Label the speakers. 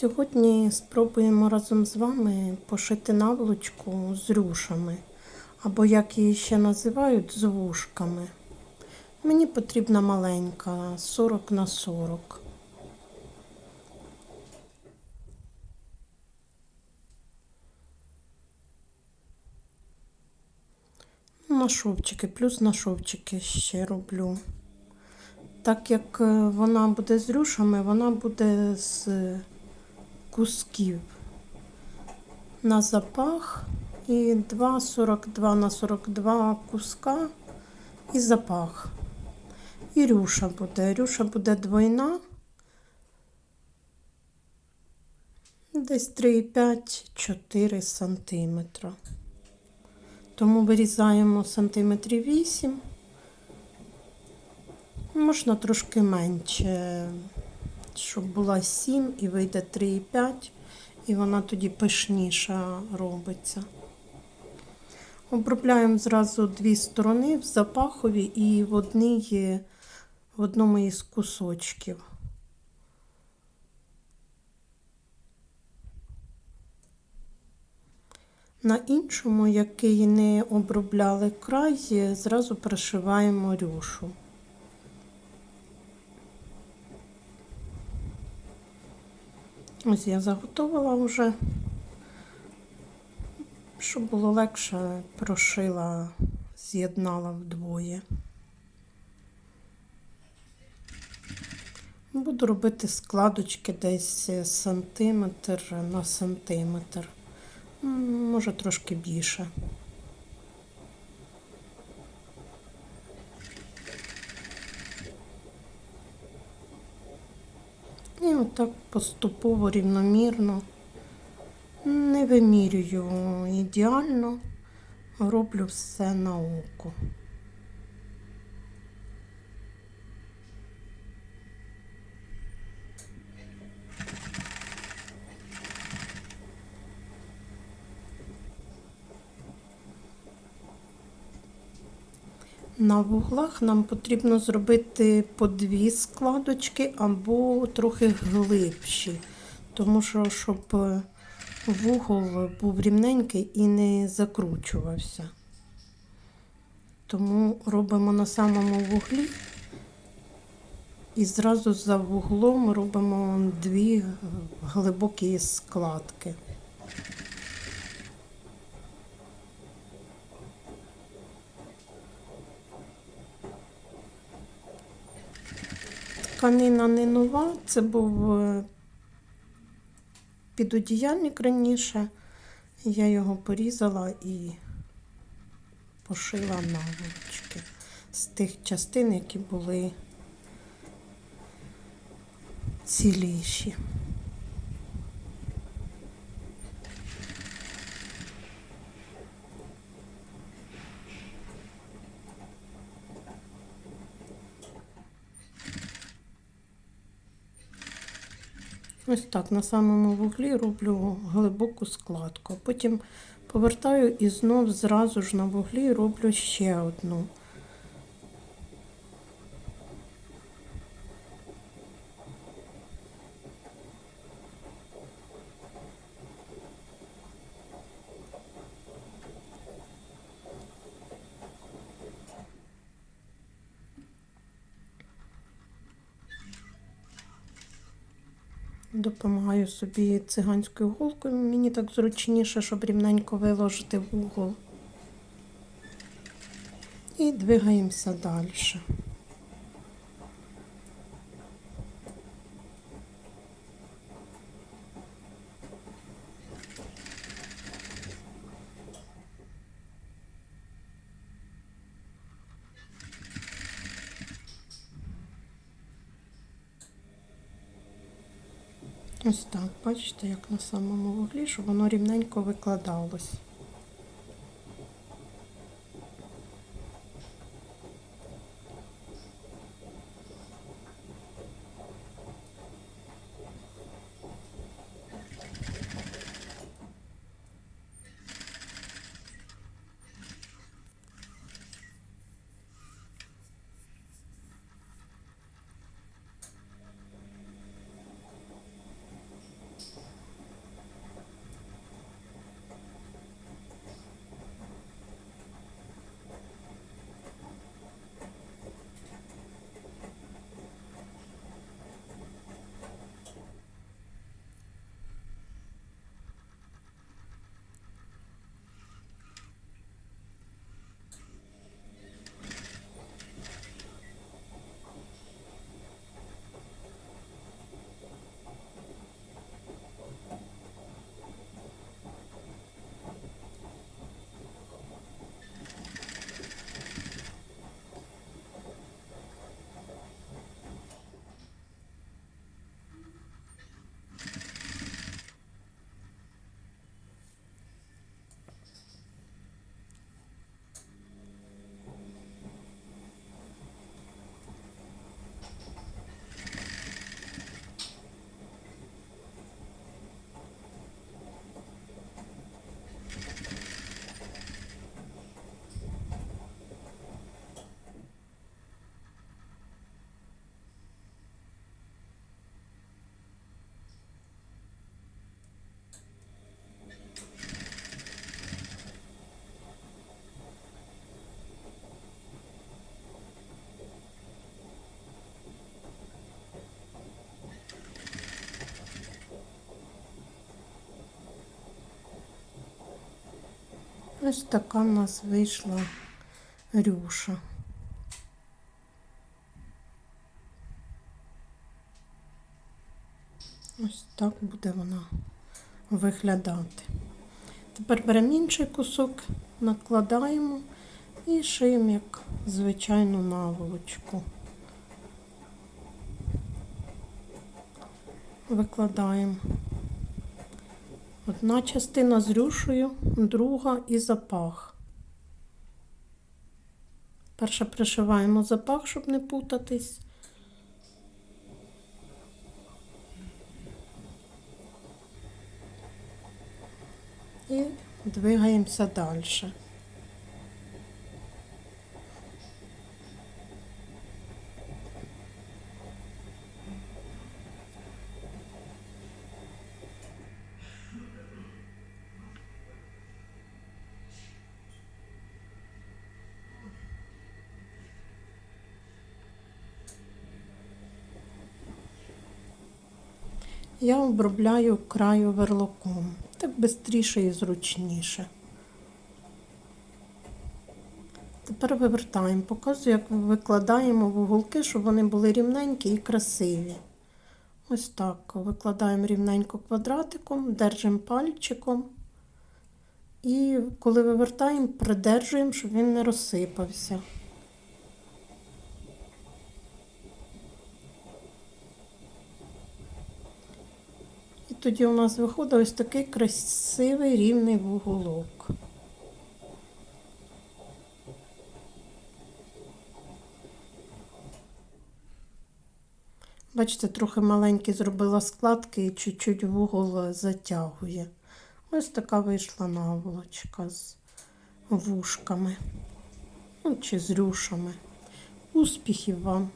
Speaker 1: Сьогодні спробуємо разом з вами пошити наволочку з рюшами, або як її ще називають, з вушками. Мені потрібна маленька 40 на 40. На шовчики, плюс на шовчики ще роблю. Так як е, вона буде з рюшами, вона буде з кусків на запах і 2,42 на 42 куска і запах. І рюша буде. Рюша буде двойна. Десь 3,5-4 сантиметра. Тому вирізаємо сантиметрів 8. Можна трошки менше, щоб була 7 і вийде 3,5, і вона тоді пишніша робиться. Обробляємо зразу дві сторони в запахові і в, одній, в одному із кусочків. На іншому, який не обробляли край, зразу пришиваємо рюшу. Ось я заготовила вже, щоб було легше, прошила, з'єднала вдвоє. Буду робити складочки десь сантиметр на сантиметр, може трошки більше. Отак поступово рівномірно. Не вимірюю ідеально, роблю все на око. На вуглах нам потрібно зробити по дві складочки або трохи глибші, тому що щоб вугол був рівненький і не закручувався. Тому робимо на самому вуглі і зразу за вуглом робимо дві глибокі складки. Тканина не нова, це був е, підодіяльник раніше. Я його порізала і пошила наволочки з тих частин, які були ціліші. Ось так на самому вуглі роблю глибоку складку. Потім повертаю і знов зразу ж на вуглі роблю ще одну. Допомагаю собі циганською голкою. Мені так зручніше, щоб рівненько виложити в угол. І двигаємося далі. Ось так, бачите, як на самому вуглі, щоб воно рівненько викладалось. Ось така в нас вийшла рюша. Ось так буде вона виглядати. Тепер беремо інший кусок, накладаємо і шиємо як звичайну наволочку. Викладаємо. Одна частина з рюшею, друга і запах. Перше пришиваємо запах, щоб не путатись. І двигаємося далі. Я обробляю краю верлоком. Так швидше і зручніше. Тепер вивертаємо. Показую, як викладаємо в уголки, щоб вони були рівненькі і красиві. Ось так. Викладаємо рівненько квадратиком, держимо пальчиком. І коли вивертаємо, придержуємо, щоб він не розсипався. Тоді у нас виходить ось такий красивий рівний вуголок. Бачите, трохи маленькі зробила складки і чуть-чуть вугол затягує. Ось така вийшла наволочка з вушками. Ну, чи з рюшами. Успіхів вам!